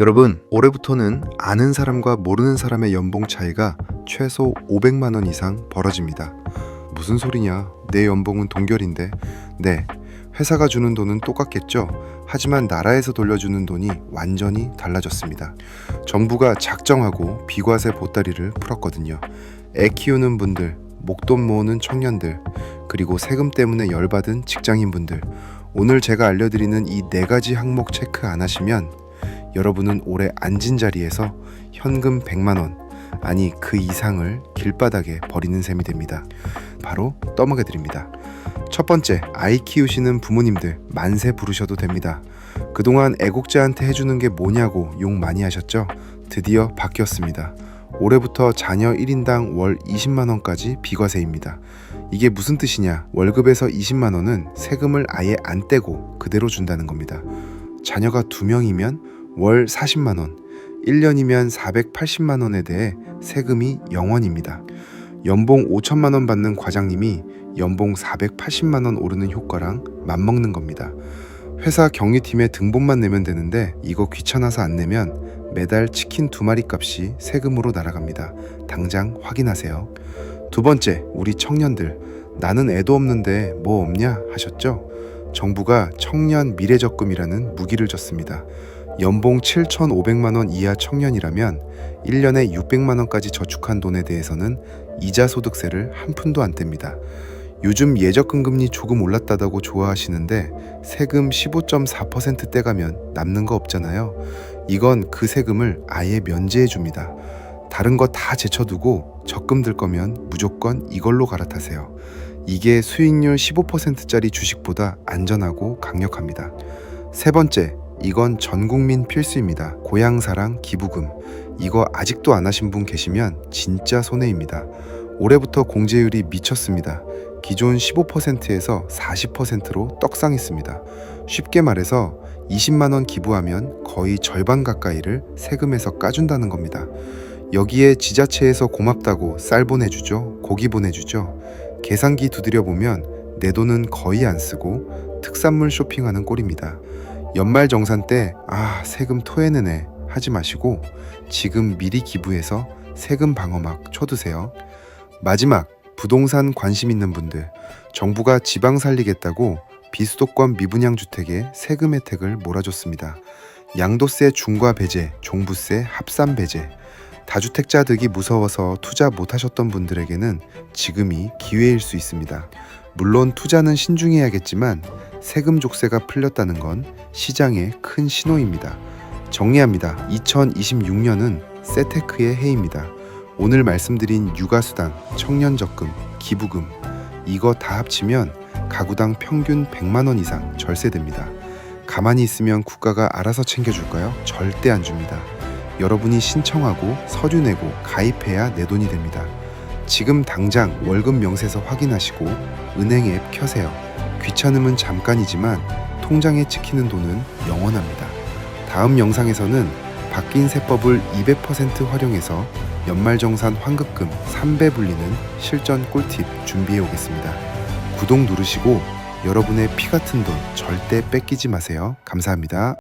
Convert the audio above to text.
여러분, 올해부터는 아는 사람과 모르는 사람의 연봉 차이가 최소 500만 원 이상 벌어집니다. 무슨 소리냐? 내 연봉은 동결인데. 네, 회사가 주는 돈은 똑같겠죠. 하지만 나라에서 돌려주는 돈이 완전히 달라졌습니다. 정부가 작정하고 비과세 보따리를 풀었거든요. 애 키우는 분들, 목돈 모으는 청년들, 그리고 세금 때문에 열받은 직장인분들. 오늘 제가 알려드리는 이 네 가지 항목 체크 안 하시면 여러분은 올해 앉은 자리에서 현금 100만 원 아니 그 이상을 길바닥에 버리는 셈이 됩니다. 바로 떠먹여 드립니다. 첫 번째, 아이 키우시는 부모님들 만세 부르셔도 됩니다. 그동안 애국자한테 해주는 게 뭐냐고 욕 많이 하셨죠? 드디어 바뀌었습니다. 올해부터 자녀 1인당 월 20만 원까지 비과세입니다. 이게 무슨 뜻이냐? 월급에서 20만 원은 세금을 아예 안 떼고 그대로 준다는 겁니다. 자녀가 두 명이면 월 40만 원, 1년이면 480만 원에 대해 세금이 0원입니다. 연봉 5천만 원 받는 과장님이 연봉 480만 원 오르는 효과랑 맞먹는 겁니다. 회사 경리팀에 등본만 내면 되는데 이거 귀찮아서 안 내면 매달 치킨 두 마리 값이 세금으로 날아갑니다. 당장 확인하세요. 두 번째, 우리 청년들 나는 애도 없는데 뭐 없냐 하셨죠? 정부가 청년 미래적금이라는 무기를 줬습니다. 연봉 7,500만 원 이하 청년이라면 1년에 600만 원까지 저축한 돈에 대해서는 이자 소득세를 한 푼도 안 뗍니다. 요즘 예적금 금리 조금 올랐다고 좋아하시는데 세금 15.4% 떼 가면 남는 거 없잖아요. 이건 그 세금을 아예 면제해 줍니다. 다른 거 다 제쳐두고 적금 들 거면 무조건 이걸로 갈아타세요. 이게 수익률 15%짜리 주식보다 안전하고 강력합니다. 세 번째, 이건 전 국민 필수입니다. 고향사랑 기부금. 이거 아직도 안 하신 분 계시면 진짜 손해입니다. 올해부터 공제율이 미쳤습니다. 기존 15%에서 40%로 떡상했습니다. 쉽게 말해서 20만 원 기부하면 거의 절반 가까이를 세금에서 까준다는 겁니다. 여기에 지자체에서 고맙다고 쌀 보내주죠. 고기 보내주죠. 계산기 두드려 보면 내 돈은 거의 안 쓰고 특산물 쇼핑하는 꼴입니다. 연말 정산 때 아 세금 토해내네 하지 마시고 지금 미리 기부해서 세금 방어막 쳐두세요. 마지막 부동산 관심 있는 분들 정부가 지방 살리겠다고 비수도권 미분양 주택에 세금 혜택을 몰아줬습니다. 양도세 중과 배제, 종부세 합산 배제. 다주택자 득이 무서워서 투자 못하셨던 분들에게는 지금이 기회일 수 있습니다. 물론 투자는 신중해야겠지만 세금 족쇄가 풀렸다는 건 시장의 큰 신호입니다. 정리합니다. 2026년은 세테크의 해입니다. 오늘 말씀드린 육아수당, 청년적금, 기부금 이거 다 합치면 가구당 평균 100만 원 이상 절세됩니다. 가만히 있으면 국가가 알아서 챙겨줄까요? 절대 안 줍니다. 여러분이 신청하고 서류 내고 가입해야 내 돈이 됩니다. 지금 당장 월급 명세서 확인하시고 은행 앱 켜세요. 귀찮음은 잠깐이지만 통장에 찍히는 돈은 영원합니다. 다음 영상에서는 바뀐 세법을 200% 활용해서 연말정산 환급금 3배 불리는 실전 꿀팁 준비해 오겠습니다. 구독 누르시고 여러분의 피 같은 돈 절대 뺏기지 마세요. 감사합니다.